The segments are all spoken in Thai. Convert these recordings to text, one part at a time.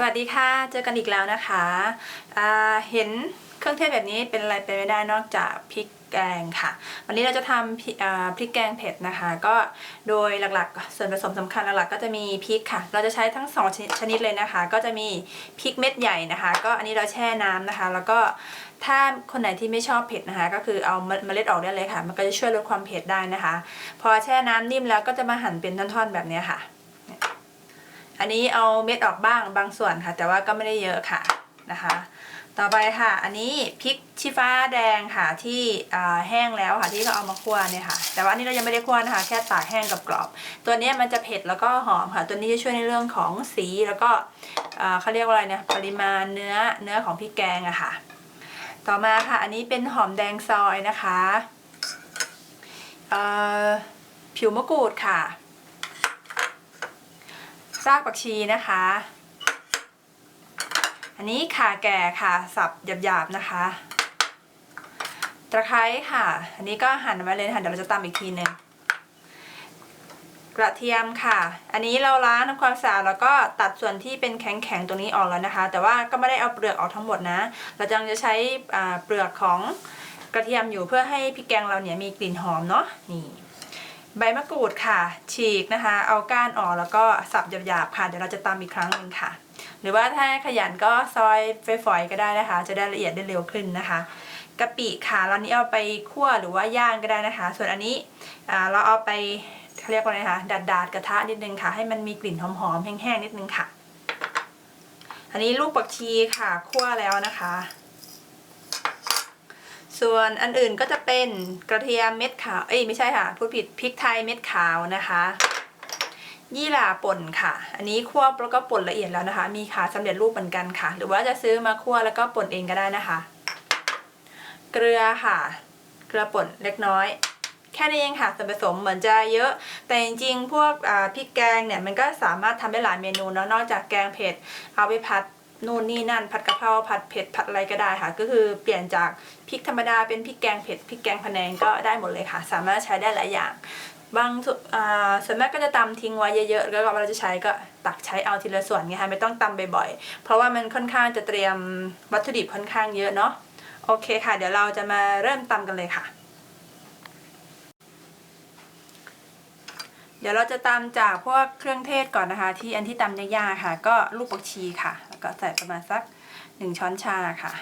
สวัสดีค่ะ เจอกันอีกแล้วนะคะเห็นเครื่องเทศแบบนี้เป็นอะไรไปไม่ได้นอกจากพริกแกงค่ะ วันนี้เราจะทำพริกแกงเผ็ดนะคะ ก็โดยหลักๆ ส่วนผสมสำคัญหลักๆก็จะมีพริกค่ะ เราจะใช้ทั้งสองชนิดเลยนะคะ ก็จะมีพริกเม็ดใหญ่นะคะ ก็อันนี้เราแช่น้ำนะคะ แล้วก็ถ้าคนไหนที่ไม่ชอบเผ็ดนะคะ ก็คือเอาเมล็ดออกได้เลยค่ะ มันก็จะช่วยลดความเผ็ดได้นะคะ พอแช่น้ำนิ่มแล้วก็จะมาหั่นเป็นท่อนๆแบบนี้ค่ะ อันนี้เอาเม็ดออกบ้างบางส่วนค่ะ แต่ว่าก็ไม่ได้เยอะค่ะนะคะ ต่อไปค่ะ อันนี้พริกชี้ฟ้าแดงค่ะที่แห้งแล้วค่ะที่เขาเอามาคั่วเนี่ยค่ะ แต่ว่าอันนี้เรายังไม่ได้คั่วนะคะ แค่ตากแห้งกับกรอบ ตัวนี้มันจะเผ็ดแล้วก็หอมค่ะ ตัวนี้จะช่วยในเรื่องของสีแล้วก็เขาเรียกว่าอะไรเนี่ยปริมาณเนื้อเนื้อของพริกแกงอะค่ะ ต่อมาค่ะ อันนี้เป็นหอมแดงซอยนะคะผิวมะกรูดค่ะากผักชีนะคะ อันนี้ข่าแก่ค่ะ สับหยาบๆนะคะ ตะไคร้ค่ะ อันนี้ก็หั่นไว้เลยนะคะเดี๋ยวเราจะตำอีกทีหนึ่งกระเทียมค่ะ อันนี้เราล้างทำความสะอาดแล้วก็ตัดส่วนที่เป็นแข็งๆ ตรงนี้ออกแล้วนะคะ แต่ว่าก็ไม่ได้เอาเปลือกออกทั้งหมดนะ เราจะจะใช้เปลือกของกระเทียมอยู่เพื่อให้พริกแกงเราเนี่ยมีกลิ่นหอมเนาะ นี่ ใบมะกรูดค่ะ ฉีกนะคะ เอาก้านออกแล้วก็สับหยาบๆค่ะ เดี๋ยวเราจะตำอีกครั้งหนึ่งค่ะ หรือว่าถ้าขยันก็ซอยฝอยๆก็ได้นะคะ จะได้ละเอียดได้เร็วขึ้นนะคะกะปิค่ะเรานี้เอาไปคั่วหรือว่าย่างก็ได้นะคะ ส่วนอันนี้เราเอาไปเรียกว่าอะไรคะดัดดาดกระทะนิดนึงค่ะ ให้มันมีกลิ่นหอมๆแห้งๆนิดนึงค่ะ อันนี้ลูกปักชีค่ะคั่วแล้วนะคะ ส่วนอันอื่นก็จะเป็นกระเทียมเม็ดขาว เอ้ยไม่ใช่ค่ะพูดผิดพริกไทยเม็ดขาวนะคะ ยี่หร่าป่นค่ะ อันนี้คั่วแล้วก็ป่นละเอียดแล้วนะคะ มีขาสำเร็จรูปเหมือนกันค่ะ หรือว่าจะซื้อมาคั่วแล้วก็ป่นเองก็ได้นะคะ เกลือค่ะ เกลือป่นเล็กน้อย แค่นี้เองค่ะส่วนผสมเหมือนจะเยอะ แต่จริงๆ พวกพริกแกงเนี่ยมันก็สามารถทำได้หลายเมนูเนาะนอกจากแกงเผ็ดเอาไปผัด นู่นนี่นั่นผัดกะเพราผัดเผ็ดผัดอะไรก็ได้ค่ะ ก็คือเปลี่ยนจากพริกธรรมดาเป็นพริกแกงเผ็ดพริกแกงพะแนงก็ได้หมดเลยค่ะ สามารถใช้ได้หลายอย่าง บางส่วนอ่าส่วนมากก็จะตำทิ้งไว้เยอะๆแล้วก็เวลาจะใช้ก็ตักใช้เอาทีละส่วนไงคะไม่ต้องตำบ่อยๆ เพราะว่ามันค่อนข้างจะเตรียมวัตถุดิบค่อนข้างเยอะเนาะโอเคค่ะ เดี๋ยวเราจะมาเริ่มตำกันเลยค่ะ ดี๋ยวเราจะตำจากพวกเครื่องเทศก่อนนะคะ ที่อันที่ตำยากๆค่ะ ก็ลูกปักชีค่ะ แล้วก็ใส่ประมาณสักหนึ่งช้อนชาค่ะ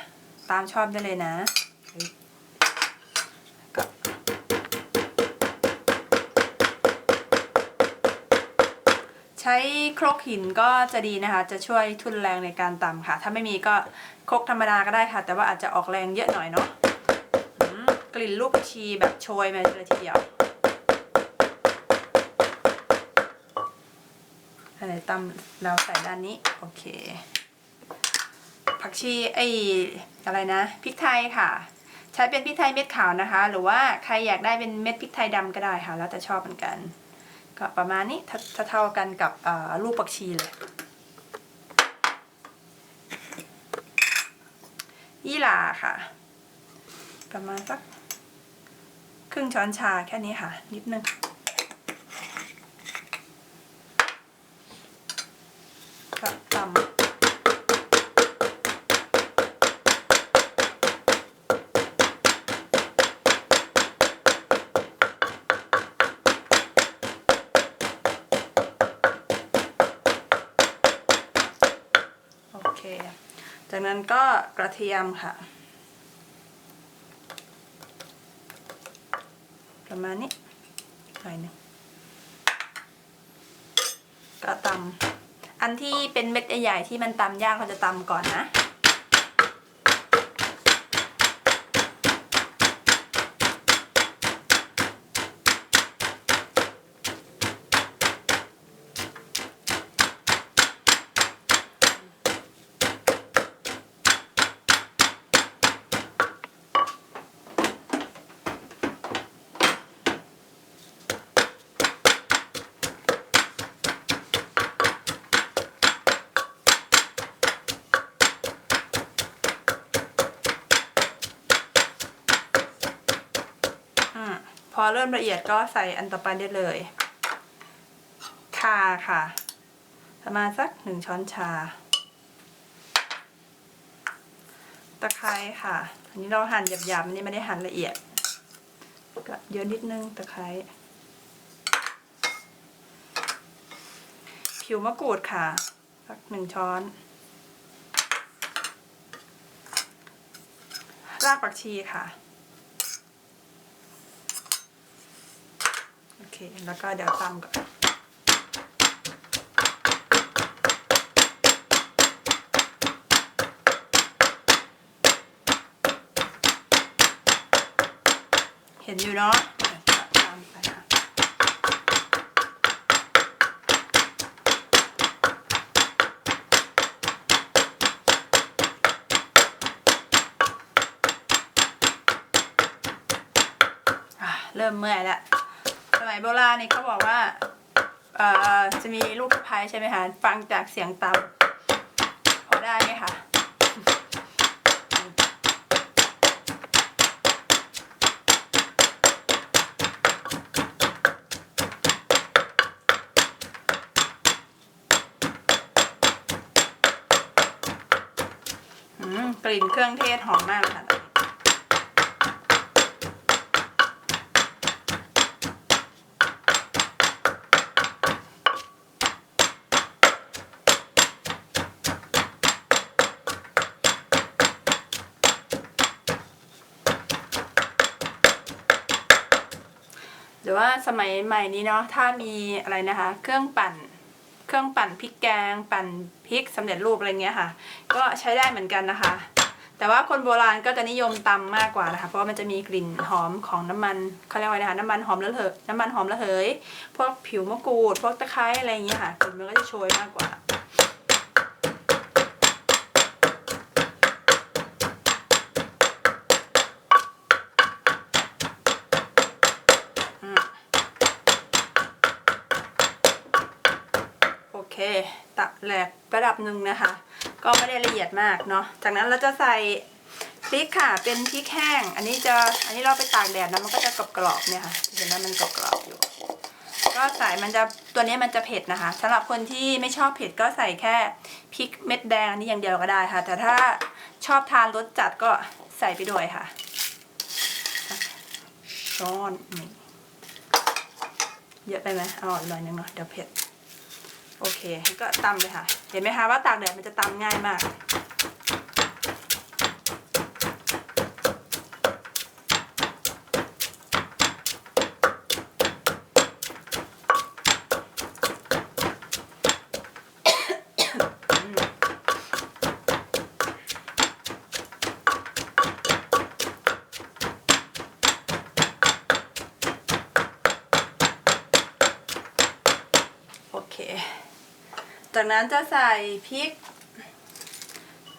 ตามชอบได้เลยนะใช้ครกหินก็จะดีนะคะ จะช่วยทุนแรงในการตำค่ะ ถ้าไม่มีก็ครกธรรมดาก็ได้ค่ะ แต่ว่าอาจจะออกแรงเยอะหน่อยเนาะกลิ่นลูกผักชีแบบโชยมาเลยทีเดียว อะไร ตำเราใส่ด้านนี้ โอเค ผักชีไออะไรนะพริกไทยค่ะ ใช้เป็นพริกไทยเม็ดขาวนะคะ หรือว่าใครอยากได้เป็นเม็ดพริกไทยดำก็ได้ค่ะ แล้วแต่ชอบเหมือนกัน ก็ประมาณนี้ถ้าเท่ากันกับลูกผักชีเลยยี่หร่าค่ะ ประมาณสักครึ่งช้อนชาแค่นี้ค่ะ นิดนึง ก็ตำโอเค จากนั้นก็กระเทียมค่ะ ประมาณนี้หน่อยหนึงก็ตำอันที่เป็นเม็ดใหญ่ๆที่มันตำยากเขาจะตำก่อนนะ อม พอเริ่มละเอียดก็ใส่อันต่อไปได้เลยข่าค่ะ ประมาณสักหนึ่งช้อนชา ตะไคร้ค่ะ อันนี้เราหั่นหยาบๆอันนี้ไม่ได้หั่นละเอียด ก็เยอะนิดนึงตะไคร้ ผิวมะกรูดค่ะ สักหนึ่งช้อน รากผักชีค่ะ โอ เคแล้วก็เดี๋ยวตำก่อนเห็นอยู่เนาะเดี๋ยวจะตามไปค่ะเริ่มเมื่อยแล้ว มัยโบราณนี่เขาบอกว่าเอ่อจะมีลูกสะพ้ายใช่ไหมคะฟังจากเสียงตำพอได้ไหมคะอืมกลิ่นเครื่องเทศหอมมากเลยค่ะ รือว่าสมัยใหม่นี้เนาะถ้ามีอะไรนะคะ เครื่องปั่น เครื่องปั่นพริกแกง ปั่นพริกสำเร็จรูปอะไรเงี้ยค่ะ ก็ใช้ได้เหมือนกันนะคะ แต่ว่าคนโบราณก็จะนิยมตำมากกว่านะคะ เพราะว่ามันจะมีกลิ่นหอมของน้ำมันเขาเรียกว่าไงนะคะน้ำมันหอมระเหยน้ำมันหอมระเหย พวกผิวมะกรูด พวกตะไคร้อะไรเงี้ยค่ะกลิ่นมันก็จะโชยมากกว่า เคตักแหลกระดับหนึ่งนะคะ ก็ไม่ได้ละเอียดมากเนาะจากนั้นเราจะใส่พริกค่ะ เป็นพริกแห้ง อันนี้จะอันนี้เราไปตากแดดแล้วมันก็จะกรอบๆเนี่ยค่ะเห็นไหมมันกรอบๆอยู่ ก็ใส่มันจะตัวนี้มันจะเผ็ดนะคะสำหรับคนที่ไม่ชอบเผ็ดก็ใส่แค่พริกเม็ดแดงอันนี้อย่างเดียวก็ได้ค่ะ แต่ถ้าชอบทานรสจัดก็ใส่ไปด้วยค่ะช้อนนี่เยอะไปไหมเอาอีกหน่อยนึงเนาะเดี๋ยวเผ็ด โอเคก็ตำเลยค่ะ เห็นไหมคะว่าตากแดดมันจะตำง่ายมาก โอเค จากนั้นจะใส่พริก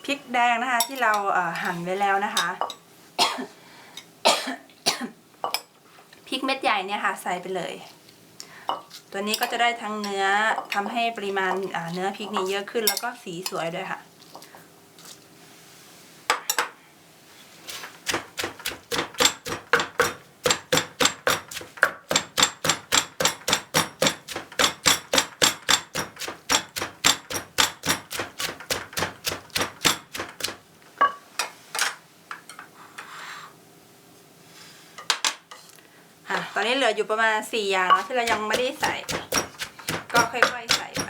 พริกแดงนะคะที่เราหั่นไว้แล้วนะคะพริกเม็ดใหญ่เนี่ยค่ะใส่ไปเลย ตัวนี้ก็จะได้ทั้งเนื้อทำให้ปริมาณเนื้อพริกนี่เยอะขึ้นแล้วก็สีสวยด้วยค่ะ ตอนนี้เหลืออยู่ประมาณสี่อย่างแล้วที่เรายังไม่ได้ใส่ ก็ค่อยๆใส่ไป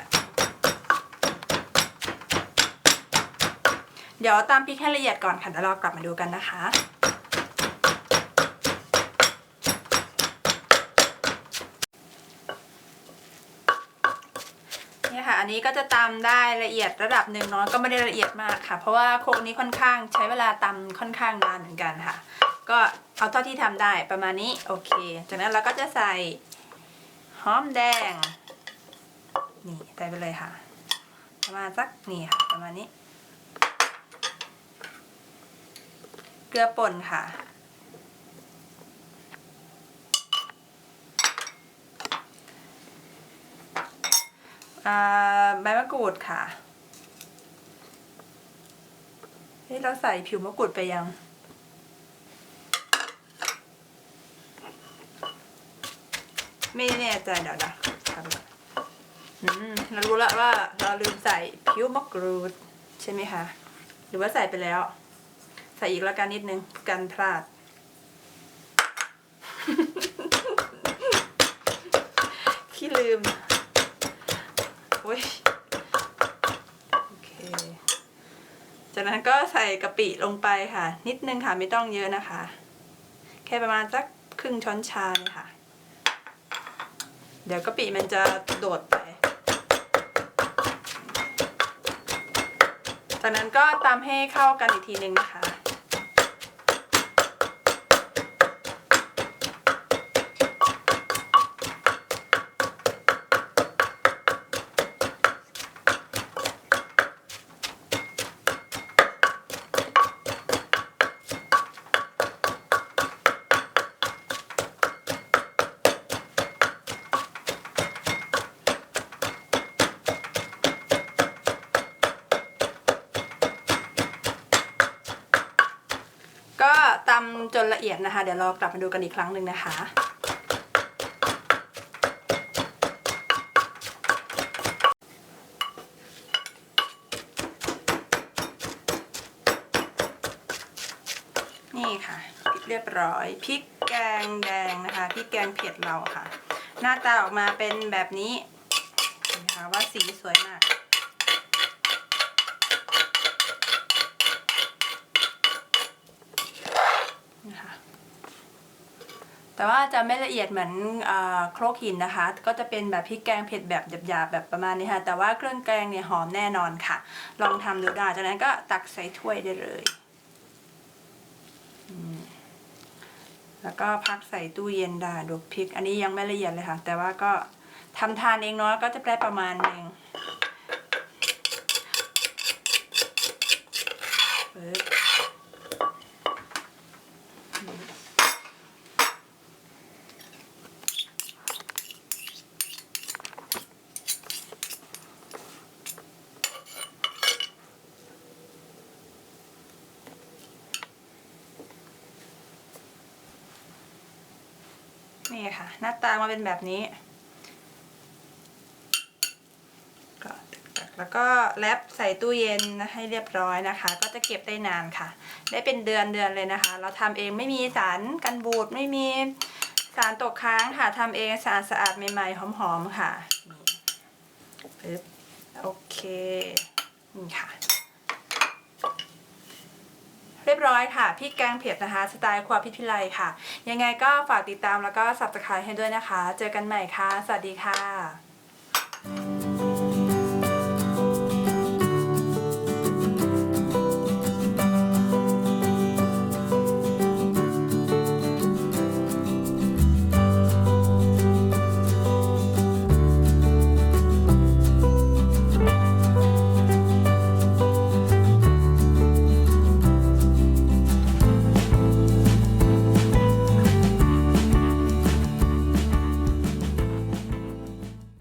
เดี๋ยวตามพริกให้ละเอียดก่อนค่ะเดี๋ยวเรากลับมาดูกันนะคะ เนี่ยค่ะ อันนี้ก็จะตำได้ละเอียดระดับหนึ่งเนาะก็ไม่ได้ละเอียดมากค่ะ เพราะว่าโครงนี้ค่อนข้างใช้เวลาตำค่อนข้างนานเหมือนกันค่ะ ก็เอาเท่าที่ทำได้ประมาณนี้โอเค จากนั้นเราก็จะใส่หอมแดงนี่ใส่ไปเลยค่ะ ประมาณสักนี่ค่ะประมาณนี้ เกลือป่นค่ะ ใบมะกรูดค่ะเฮ้ยเราใส่ผิวมะกรูดไปยัง ไม่แน่ใจเดี๋ยวนะเรารู้แล้วว่าเราลืมใส่ผิวมะกรูดใช่ไหมคะ หรือว่าใส่ไปแล้ว ใส่อีกแล้วกันนิดนึงกันพลาด ขี้ลืม อ้ยโอเค จากนั้นก็ใส่กะปิลงไปค่ะ นิดนึงค่ะไม่ต้องเยอะนะคะ แค่ประมาณสักครึ่งช้อนชาเนี่ยค่ะ เดี๋ยวกะปิมันจะโดดไป จากนั้นก็ตามให้เข้ากันอีกทีหนึ่งนะคะ ก็ตำจนละเอียดนะคะ เดี๋ยวเรากลับมาดูกันอีกครั้งหนึ่งนะคะนี่ค่ะพริกเรียบร้อยพริกแกงแดงนะคะพริกแกงเผ็ดเราค่ะ หน้าตาออกมาเป็นแบบนี้เห็นะคะว่าสีสวยมาก นะคะ แต่ว่าจะไม่ละเอียดเหมือนอโครกหินนะคะ ก็จะเป็นแบบพริกแกงเผ็ดแบบหยาบๆแบบประมาณนี้ค่ะ แต่ว่าเครื่องแกงเนี่ยหอมแน่นอนค่ะ ลองทำดูได้จากนั้นก็ตักใส่ถ้วยได้เลย แล้วก็พักใส่ตู้เย็นได้ดูพริก อันนี้ยังไม่ละเอียดเลยค่ะ แต่ว่าก็ทำทานเองเนาะก็จะได้ประมาณหนึงปึ๊บ นี่ค่ะ หน้าตามาเป็นแบบนี้ก็ตักแล้วก็แรปใส่ตู้เย็นให้เรียบร้อยนะคะ ก็จะเก็บได้นานค่ะ ได้เป็นเดือนเดือนเลยนะคะ เราทำเองไม่มีสารกันบูดไม่มีสารตกค้างค่ะทำเองสะอาดสะอาดใหม่ๆหอมๆค่ะปึ๊บโอเคนี่ค่ะ เรียบร้อยค่ะพริกแกงเผ็ดนะคะสไตล์ครัวพิพิไลค่ะ ยังไงก็ฝากติดตามแล้วก็ subscribe ให้ด้วยนะคะ เจอกันใหม่ค่ะ สวัสดีค่ะ